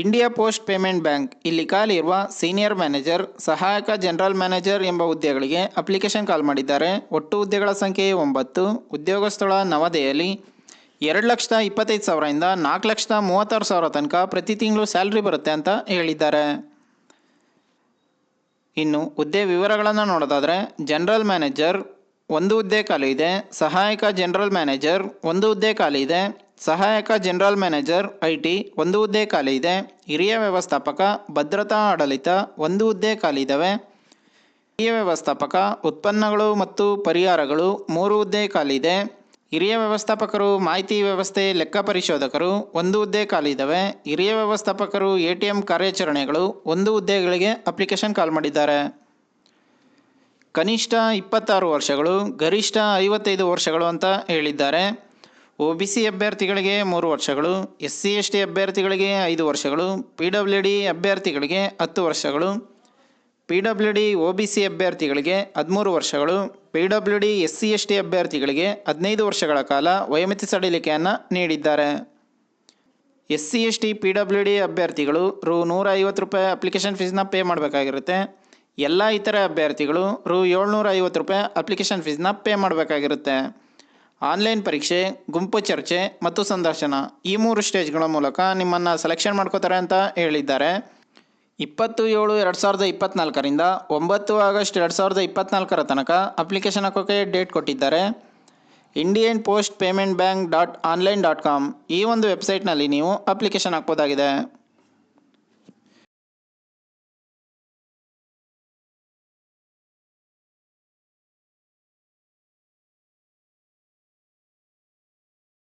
India post payment bank ಇಲ್ಲಿ ಖಾಲಿ ಇರುವ ಸೀನಿಯರ್ ಮ್ಯಾನೇಜರ್, ಸಹಾಯಕ ಜನರಲ್ ಮ್ಯಾನೇಜರ್ ಎಂಬ ಹುದ್ದೆಗಳಿಗೆ ಅಪ್ಲಿಕೇಶನ್ ಕಾಲ್ ಮಾಡಿದ್ದಾರೆ. ಒಟ್ಟು ಹುದ್ದೆಗಳ ಸಂಖ್ಯೆ ಒಂಬತ್ತು. ಉದ್ಯೋಗ ಸ್ಥಳ ನವದೆಹಲಿ ಎರಡು ಲಕ್ಷದ ಇಪ್ಪತ್ತೈದು ಸಾವಿರದಿಂದ ನಾಲ್ಕು ಲಕ್ಷದ ಮೂವತ್ತಾರು ಸಾವಿರ ತನಕ ಪ್ರತಿ ತಿಂಗಳು ಸ್ಯಾಲ್ರಿ ಬರುತ್ತೆ ಅಂತ ಹೇಳಿದ್ದಾರೆ. ಇನ್ನು ಹುದ್ದೆ ವಿವರಗಳನ್ನು ನೋಡೋದಾದರೆ, ಜನರಲ್ ಮ್ಯಾನೇಜರ್ ಒಂದು ಹುದ್ದೆ ಖಾಲಿ ಇದೆ. ಸಹಾಯಕ ಜನರಲ್ ಮ್ಯಾನೇಜರ್ ಒಂದು ಹುದ್ದೆ ಖಾಲಿ ಇದೆ. ಸಹಾಯಕ ಜನರಲ್ ಮ್ಯಾನೇಜರ್ ಐ ಟಿ ಒಂದು ಹುದ್ದೆ ಖಾಲಿ ಇದೆ. ಹಿರಿಯ ವ್ಯವಸ್ಥಾಪಕ, ಭದ್ರತಾ ಆಡಳಿತ ಒಂದು ಹುದ್ದೆ ಖಾಲಿ ಇದ್ದಾವೆ ಹಿರಿಯ ವ್ಯವಸ್ಥಾಪಕ, ಉತ್ಪನ್ನಗಳು ಮತ್ತು ಪರಿಹಾರಗಳು ಮೂರು ಹುದ್ದೆ ಖಾಲಿ ಇದೆ. ಹಿರಿಯ ವ್ಯವಸ್ಥಾಪಕರು ಮಾಹಿತಿ ವ್ಯವಸ್ಥೆ, ಲೆಕ್ಕ ಪರಿಶೋಧಕರು ಒಂದು ಹುದ್ದೆ ಖಾಲಿ ಇದ್ದಾವೆ ಹಿರಿಯ ವ್ಯವಸ್ಥಾಪಕರು ಎ ಟಿ ಎಂ ಕಾರ್ಯಾಚರಣೆಗಳು ಒಂದು ಹುದ್ದೆಗಳಿಗೆ ಅಪ್ಲಿಕೇಶನ್ ಕಾಲ್ ಮಾಡಿದ್ದಾರೆ. ಕನಿಷ್ಠ ಇಪ್ಪತ್ತಾರು ವರ್ಷಗಳು, ಗರಿಷ್ಠ ಐವತ್ತೈದು ವರ್ಷಗಳು ಅಂತ ಹೇಳಿದ್ದಾರೆ. ಒ ಬಿ ಸಿ ಅಭ್ಯರ್ಥಿಗಳಿಗೆ ಮೂರು ವರ್ಷಗಳು, ಎಸ್ ಸಿ ಎಸ್ ಟಿ ಅಭ್ಯರ್ಥಿಗಳಿಗೆ ಐದು ವರ್ಷಗಳು, ಪಿ ಡಬ್ಲ್ಯೂ ಡಿ ಅಭ್ಯರ್ಥಿಗಳಿಗೆ ಹತ್ತು ವರ್ಷಗಳು, P W D, O B C ಅಭ್ಯರ್ಥಿಗಳಿಗೆ ಹದಿಮೂರು ವರ್ಷಗಳು, P W D, S C S T ಅಭ್ಯರ್ಥಿಗಳಿಗೆ ಹದಿನೈದು ವರ್ಷಗಳ ಕಾಲ ವಯೋಮಿತಿ ಸಡಿಲಿಕೆಯನ್ನು ನೀಡಿದ್ದಾರೆ. S C S T, P W D ಅಭ್ಯರ್ಥಿಗಳು ರು ನೂರ ಐವತ್ತು ರೂಪಾಯಿ ಅಪ್ಲಿಕೇಶನ್ ಫೀಸ್ನ ಪೇ ಮಾಡಬೇಕಾಗಿರುತ್ತೆ. ಎಲ್ಲ ಇತರೆ ಅಭ್ಯರ್ಥಿಗಳು ರು ಏಳ್ನೂರ ಐವತ್ತು ರೂಪಾಯಿ ಅಪ್ಲಿಕೇಶನ್ ಫೀಸ್ನ ಪೇ ಮಾಡಬೇಕಾಗಿರುತ್ತೆ. ಆನ್ಲೈನ್ ಪರೀಕ್ಷೆ, ಗುಂಪು ಚರ್ಚೆ ಮತ್ತು ಸಂದರ್ಶನ ಈ ಮೂರು ಸ್ಟೇಜ್ಗಳ ಮೂಲಕ ನಿಮ್ಮನ್ನು ಸೆಲೆಕ್ಷನ್ ಮಾಡ್ಕೋತಾರೆ ಅಂತ ಹೇಳಿದ್ದಾರೆ. ಇಪ್ಪತ್ತು ಏಳು ಎರಡು ಸಾವಿರದ ಇಪ್ಪತ್ತ್ನಾಲ್ಕರಿಂದ ಒಂಬತ್ತು ಆಗಸ್ಟ್ ಎರಡು ಸಾವಿರದ ಇಪ್ಪತ್ತ್ನಾಲ್ಕರ ತನಕ ಅಪ್ಲಿಕೇಶನ್ ಹಾಕೋಕ್ಕೆ ಡೇಟ್ ಕೊಟ್ಟಿದ್ದಾರೆ. Indian post payment bank dot online dot com ಈ ಒಂದು ವೆಬ್ಸೈಟ್ನಲ್ಲಿ ನೀವು ಅಪ್ಲಿಕೇಶನ್ ಹಾಕ್ಬೋದಾಗಿದೆ.